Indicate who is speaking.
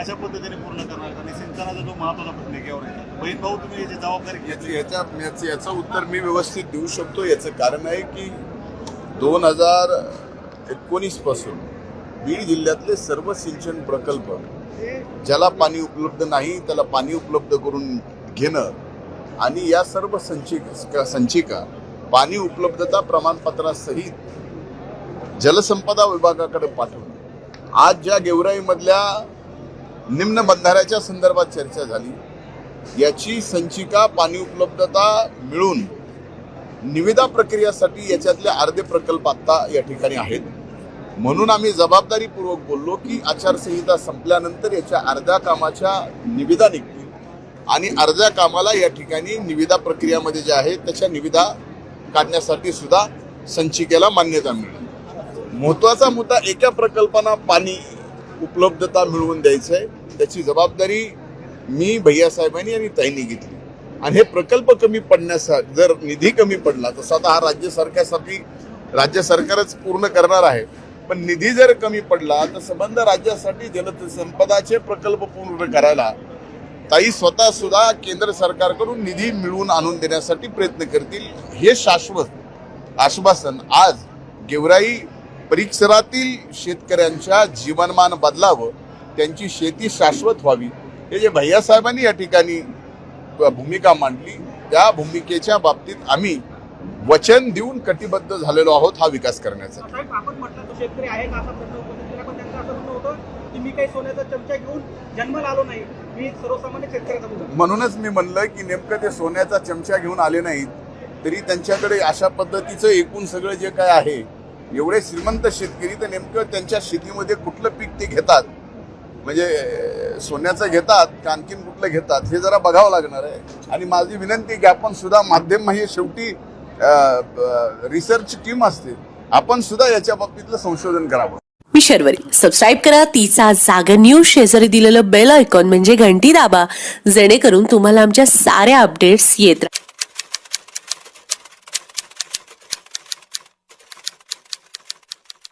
Speaker 1: कशा पद्धतीने पूर्ण करणार? आणि सिंचनाचा जो महत्त्वाचा प्रश्न आहे बहीण भाऊ तुम्ही याची जबाबदारी घेतली.
Speaker 2: याचं याच्या याचं याचं उत्तर मी व्यवस्थित देऊ शकतो. याचं कारण आहे की दोन हजार एकोणीसपासून बीड जिल्ह्यातले सर्व सिंचन प्रकल्प ज्याला पाणी उपलब्ध नाही त्याला पाणी उपलब्ध करून घेणं आणि या सर्व संचिका संचिका पाणी उपलब्धता प्रमाणपत्रासहित जलसंपदा विभागाकडे पाठवणं. आज ज्या गेवराईमधल्या निम्न बंधाऱ्याच्या संदर्भात चर्चा झाली. याची संचिका पाणी उपलब्धता मिळून निविदा प्रक्रियासाठी याच्यातले अर्धे प्रकल्प आत्ता या ठिकाणी आहेत. म्हणून आम्ही जबाबदारीपूर्वक बोललो की आचारसंहिता संपल्यानंतर याच्या अर्ध्या कामाच्या निविदा निघतील आणि अर्ध्या कामाला या ठिकाणी निविदा प्रक्रियामध्ये जे आहे त्याच्या निविदा काढण्यासाठी सुद्धा संचिकेला मान्यता मिळेल. महत्त्वाचा मुद्दा एका प्रकल्पांना पाणी उपलब्धता मिळवून द्यायचं आहे त्याची जबाबदारी मी भैयासाहेबांनी आणि ताईंनी घेतली. आणि हे प्रकल्प कमी पडण्यासाठी जर निधी कमी पडला तसा आता हा राज्य सरकारसाठी राज्य सरकारच पूर्ण करणार आहे. पण निधी जर कमी पडला तर संबंध राज्यासाठी जलसंपदाचे प्रकल्प पूर्ण करायला ताई स्वतः सुद्धा केंद्र सरकारकडून निधी मिळवून आणून देण्यासाठी प्रयत्न करतील हे शाश्वत आश्वासन आज गेवराई परिसरातील शेतकऱ्यांच्या जीवनमान बदलावं त्यांची शेती शाश्वत व्हावी. हे जे भैयासाहेबांनी या ठिकाणी भूमिका मांडली त्या भूमिकेच्या बाबतीत आम्ही वचन देऊन कटिबद्ध झालेलो आहोत हा विकास करण्याचा म्हणूनच मी म्हणलं की नेमकं ते सोन्याचा चमचा घेऊन आले नाहीत तरी त्यांच्याकडे अशा पद्धतीचं एकूण सगळं जे काय आहे एवढे श्रीमंत शेतकरी तर नेमकं त्यांच्या शेतीमध्ये कुठलं पीक ते घेतात? म्हणजे सोन्याचं घेतात का आणखीन कुठलं घेतात? हे जरा बघावं लागणार आहे. आणि माझी विनंती की आपण सुद्धा माध्यम हे शेवटी रिसर्च टीम असते. आपण सुद्धा याच्या बाबतीतलं संशोधन करावं.
Speaker 3: मी शर्वरी. सबस्क्राईब करा. तिचा जागर न्यूज शेजारी दिलेलं बेल आयकॉन म्हणजे घंटी दाबा. जेणेकरून तुम्हाला आमच्या साऱ्या अपडेट्स येत राहतात